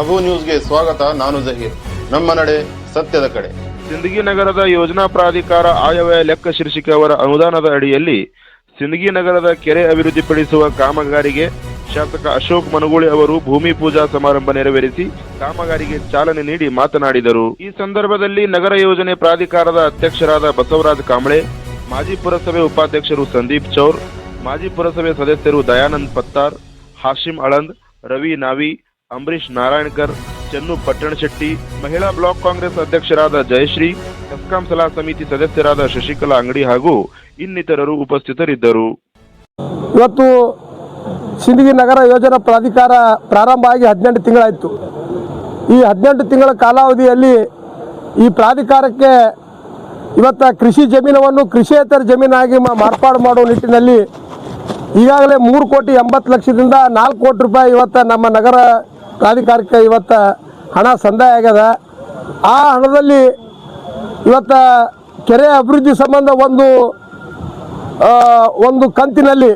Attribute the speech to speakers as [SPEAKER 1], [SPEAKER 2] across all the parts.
[SPEAKER 1] ಅಬು ನ್ಯೂಸ್ಗೆ ಸ್ವಾಗತ, ನಾನು ಜಹೀರ್. ನಮ್ಮ ನಡೆ ಸತ್ಯದ ಕಡೆ.
[SPEAKER 2] ಸಿಂದಗಿ ನಗರದ ಯೋಜನಾ ಪ್ರಾಧಿಕಾರ ಆಯವ್ಯಯ ಲೆಕ್ಕ ಶೀರ್ಷಿಕೆ ಅವರ ಅನುದಾನದ ಅಡಿಯಲ್ಲಿ ಸಿಂದಗಿ ನಗರದ ಕೆರೆ ಅಭಿವೃದ್ಧಿಪಡಿಸುವ ಕಾಮಗಾರಿಗೆ ಶಾಸಕ ಅಶೋಕ್ ಮನಗೂಳಿ ಅವರು ಭೂಮಿ ಪೂಜಾ ಸಮಾರಂಭ ನೆರವೇರಿಸಿ ಕಾಮಗಾರಿಗೆ ಚಾಲನೆ ನೀಡಿ ಮಾತನಾಡಿದರು. ಈ ಸಂದರ್ಭದಲ್ಲಿ ನಗರ ಯೋಜನೆ ಪ್ರಾಧಿಕಾರದ ಅಧ್ಯಕ್ಷರಾದ ಬಸವರಾಜ್ ಕಾಂಬಳೆ, ಮಾಜಿ ಪುರಸಭೆ ಉಪಾಧ್ಯಕ್ಷರು ಸಂದೀಪ್ ಚೌರ್, ಮಾಜಿ ಪುರಸಭೆ ಸದಸ್ಯರು ದಯಾನಂದ್ ಪತ್ತಾರ್ ಹಾಶಿಂ ಅಳಂದ್, ರವಿ ನಾವಿ ಅಂಬರೀಶ್ ನಾರಾಯಣಕರ್, ಚೆನ್ನು ಪಟ್ಟಣಶೆಟ್ಟಿ, ಮಹಿಳಾ ಬ್ಲಾಕ್ ಕಾಂಗ್ರೆಸ್ ಅಧ್ಯಕ್ಷರಾದ ಜಯಶ್ರೀ, ಎಸ್ಕಾಂ ಸಲಹಾ ಸಮಿತಿ ಸದಸ್ಯರಾದ ಶಶಿಕಲಾ ಅಂಗಡಿ ಹಾಗೂ ಇನ್ನಿತರರು ಉಪಸ್ಥಿತರಿದ್ದರು.
[SPEAKER 3] ಇವತ್ತು ಸಿಂದಗಿ ನಗರ ಯೋಜನಾ ಪ್ರಾಧಿಕಾರ ಪ್ರಾರಂಭ ಆಗಿ ಹದಿನೆಂಟು ತಿಂಗಳಾಯಿತು. ಈ ಹದಿನೆಂಟು ತಿಂಗಳ ಕಾಲಾವಧಿಯಲ್ಲಿ ಈ ಪ್ರಾಧಿಕಾರಕ್ಕೆ ಇವತ್ತು ಕೃಷಿ ಜಮೀನವನ್ನು ಕೃಷಿಯೇತರ ಜಮೀನಾಗಿ ಮಾರ್ಪಾಡು ಮಾಡುವ ನಿಟ್ಟಿನಲ್ಲಿ ಈಗಾಗಲೇ ಮೂರು ಕೋಟಿ ಎಂಬತ್ತು ಲಕ್ಷದಿಂದ ನಾಲ್ಕು ಕೋಟಿ ರೂಪಾಯಿ ಇವತ್ತು ನಮ್ಮ ನಗರ ಪ್ರಾಧಿಕಾರಕ್ಕೆ ಇವತ್ತು ಹಣ ಸಂದಾಯ ಆಗ್ಯದ. ಆ ಹಣದಲ್ಲಿ ಇವತ್ತು ಕೆರೆ ಅಭಿವೃದ್ಧಿ ಸಂಬಂಧ ಒಂದು ಒಂದು ಕಂತಿನಲ್ಲಿ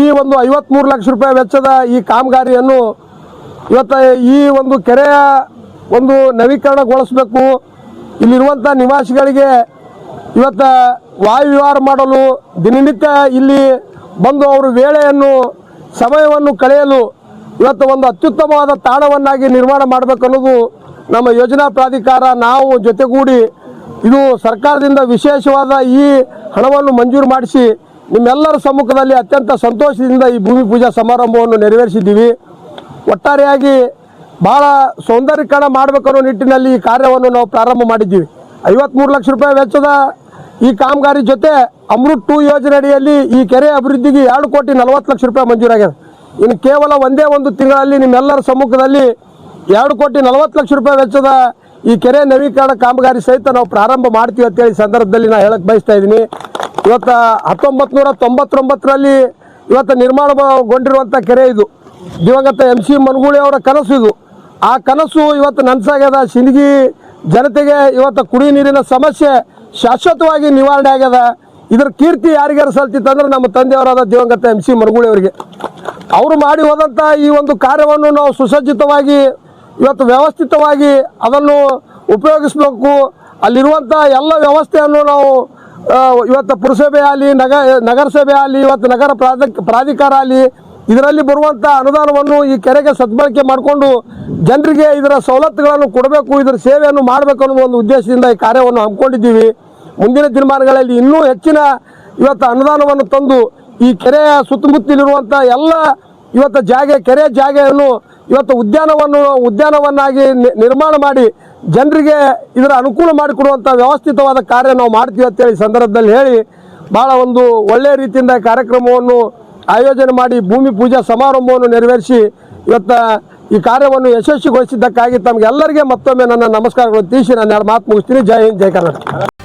[SPEAKER 3] ಈ ಒಂದು ಐವತ್ತ್ಮೂರು ಲಕ್ಷ ರೂಪಾಯಿ ವೆಚ್ಚದ ಈ ಕಾಮಗಾರಿಯನ್ನು ಇವತ್ತು ಈ ಒಂದು ಕೆರೆಯ ಒಂದು ನವೀಕರಣಗೊಳಿಸಬೇಕು. ಇಲ್ಲಿರುವಂಥ ನಿವಾಸಿಗಳಿಗೆ ಇವತ್ತು ವಾಯುವಿಹಾರ ಮಾಡಲು ದಿನನಿತ್ಯ ಇಲ್ಲಿ ಬಂದು ಅವರು ವೇಳೆಯನ್ನು, ಸಮಯವನ್ನು ಕಳೆಯಲು ಇವತ್ತು ಒಂದು ಅತ್ಯುತ್ತಮವಾದ ತಾಣವನ್ನಾಗಿ ನಿರ್ಮಾಣ ಮಾಡಬೇಕು ಅನ್ನೋದು ನಮ್ಮ ಯೋಜನಾ ಪ್ರಾಧಿಕಾರ, ನಾವು ಜೊತೆಗೂಡಿ ಇದು ಸರ್ಕಾರದಿಂದ ವಿಶೇಷವಾದ ಈ ಹಣವನ್ನು ಮಂಜೂರು ಮಾಡಿಸಿ ನಿಮ್ಮೆಲ್ಲರ ಸಮ್ಮುಖದಲ್ಲಿ ಅತ್ಯಂತ ಸಂತೋಷದಿಂದ ಈ ಭೂಮಿ ಪೂಜಾ ಸಮಾರಂಭವನ್ನು ನೆರವೇರಿಸಿದ್ದೀವಿ. ಒಟ್ಟಾರೆಯಾಗಿ ಭಾಳ ಸೌಂದರ್ಯೀಕರಣ ಮಾಡಬೇಕನ್ನೋ ನಿಟ್ಟಿನಲ್ಲಿ ಈ ಕಾರ್ಯವನ್ನು ನಾವು ಪ್ರಾರಂಭ ಮಾಡಿದ್ದೀವಿ. ಐವತ್ತ್ಮೂರು ಲಕ್ಷ ರೂಪಾಯಿ ವೆಚ್ಚದ ಈ ಕಾಮಗಾರಿ ಜೊತೆ ಅಮೃತ್ ಟೂ ಯೋಜನೆ ಅಡಿಯಲ್ಲಿ ಈ ಕೆರೆ ಅಭಿವೃದ್ಧಿಗೆ ಎರಡು ಕೋಟಿ ನಲವತ್ತು ಲಕ್ಷ ರೂಪಾಯಿ ಮಂಜೂರಾಗಿದೆ. ಇನ್ನು ಕೇವಲ ಒಂದೇ ಒಂದು ತಿಂಗಳಲ್ಲಿ ನಿಮ್ಮೆಲ್ಲರ ಸಮ್ಮುಖದಲ್ಲಿ ಎರಡು ಕೋಟಿ ನಲವತ್ತು ಲಕ್ಷ ರೂಪಾಯಿ ವೆಚ್ಚದ ಈ ಕೆರೆ ನವೀಕರಣ ಕಾಮಗಾರಿ ಸಹಿತ ನಾವು ಪ್ರಾರಂಭ ಮಾಡ್ತೀವಿ ಅಂತೇಳಿ ಸಂದರ್ಭದಲ್ಲಿ ನಾನು ಹೇಳಕ್ಕೆ ಬಯಸ್ತಾ ಇದ್ದೀನಿ. ಇವತ್ತು ಹತ್ತೊಂಬತ್ತು ನೂರ ತೊಂಬತ್ತೊಂಬತ್ತರಲ್ಲಿ ಇವತ್ತು ನಿರ್ಮಾಣಗೊಂಡಿರುವಂಥ ಕೆರೆ ಇದು. ದಿವಂಗತ ಎಂ ಸಿ ಮನಗೂಳಿ ಅವರ ಕನಸು ಇದು. ಆ ಕನಸು ಇವತ್ತು ನನಸಾಗ್ಯದ. ಸಿಂದಗಿ ಜನತೆಗೆ ಇವತ್ತು ಕುಡಿ ನೀರಿನ ಸಮಸ್ಯೆ ಶಾಶ್ವತವಾಗಿ ನಿವಾರಣೆ ಆಗ್ಯದ. ಇದರ ಕೀರ್ತಿ ಯಾರಿಗಾರು ಸಲ್ತಿತ್ತಂದ್ರೆ ನಮ್ಮ ತಂದೆಯವರಾದ ದಿವಂಗತ ಎಂ ಸಿ ಮನಗೂಳಿ ಅವರಿಗೆ. ಅವರು ಮಾಡಿ ಹೋದಂಥ ಈ ಒಂದು ಕಾರ್ಯವನ್ನು ನಾವು ಸುಸಜ್ಜಿತವಾಗಿ, ಇವತ್ತು ವ್ಯವಸ್ಥಿತವಾಗಿ ಅದನ್ನು ಉಪಯೋಗಿಸಬೇಕು. ಅಲ್ಲಿರುವಂಥ ಎಲ್ಲ ವ್ಯವಸ್ಥೆಯನ್ನು ನಾವು ಇವತ್ತು ಪುರಸಭೆ ಆಗಲಿ, ನಗ, ನಗರಸಭೆ ಆಗಲಿ, ಇವತ್ತು ನಗರ ಪ್ರಾಧಿ, ಪ್ರಾಧಿಕಾರ ಆಗಲಿ, ಇದರಲ್ಲಿ ಬರುವಂಥ ಅನುದಾನವನ್ನು ಈ ಕೆರೆಗೆ ಸದ್ಬಳಕೆ ಮಾಡಿಕೊಂಡು ಜನರಿಗೆ ಇದರ ಸವಲತ್ತುಗಳನ್ನು ಕೊಡಬೇಕು, ಇದರ ಸೇವೆಯನ್ನು ಮಾಡಬೇಕು ಅನ್ನೋ ಒಂದು ಉದ್ದೇಶದಿಂದ ಈ ಕಾರ್ಯವನ್ನು ಹಮ್ಮಿಕೊಂಡಿದ್ದೀವಿ. ಮುಂದಿನ ದಿನಮಾನಗಳಲ್ಲಿ ಇನ್ನೂ ಹೆಚ್ಚಿನ ಇವತ್ತು ಅನುದಾನವನ್ನು ತಂದು ಈ ಕೆರೆಯ ಸುತ್ತಮುತ್ತಲಿರುವಂಥ ಎಲ್ಲ ಇವತ್ತು ಜಾಗ, ಕೆರೆ ಜಾಗವನ್ನು ಇವತ್ತು ಉದ್ಯಾನವನ್ನು, ಉದ್ಯಾನವನ್ನಾಗಿ ನಿರ್ಮಾಣ ಮಾಡಿ ಜನರಿಗೆ ಇದರ ಅನುಕೂಲ ಮಾಡಿಕೊಡುವಂಥ ವ್ಯವಸ್ಥಿತವಾದ ಕಾರ್ಯ ನಾವು ಮಾಡ್ತೀವಿ ಅಂತೇಳಿ ಸಂದರ್ಭದಲ್ಲಿ ಹೇಳಿ ಭಾಳ ಒಂದು ಒಳ್ಳೆಯ ರೀತಿಯಿಂದ ಕಾರ್ಯಕ್ರಮವನ್ನು ಆಯೋಜನೆ ಮಾಡಿ ಭೂಮಿ ಪೂಜಾ ಸಮಾರಂಭವನ್ನು ನೆರವೇರಿಸಿ ಇವತ್ತು ಈ ಕಾರ್ಯವನ್ನು ಯಶಸ್ವಿಗೊಳಿಸಿದ್ದಕ್ಕಾಗಿ ತಮಗೆಲ್ಲರಿಗೆ ಮತ್ತೊಮ್ಮೆ ನನ್ನ ನಮಸ್ಕಾರಗಳು. ತಿಳಿಸಿ ನಾನು ಎರಡು ಮಾತು ಮುಗಿಸ್ತೀನಿ. ಜೈ ಹಿಂದ್, ಜೈ ಕರ್ನಾಟಕ.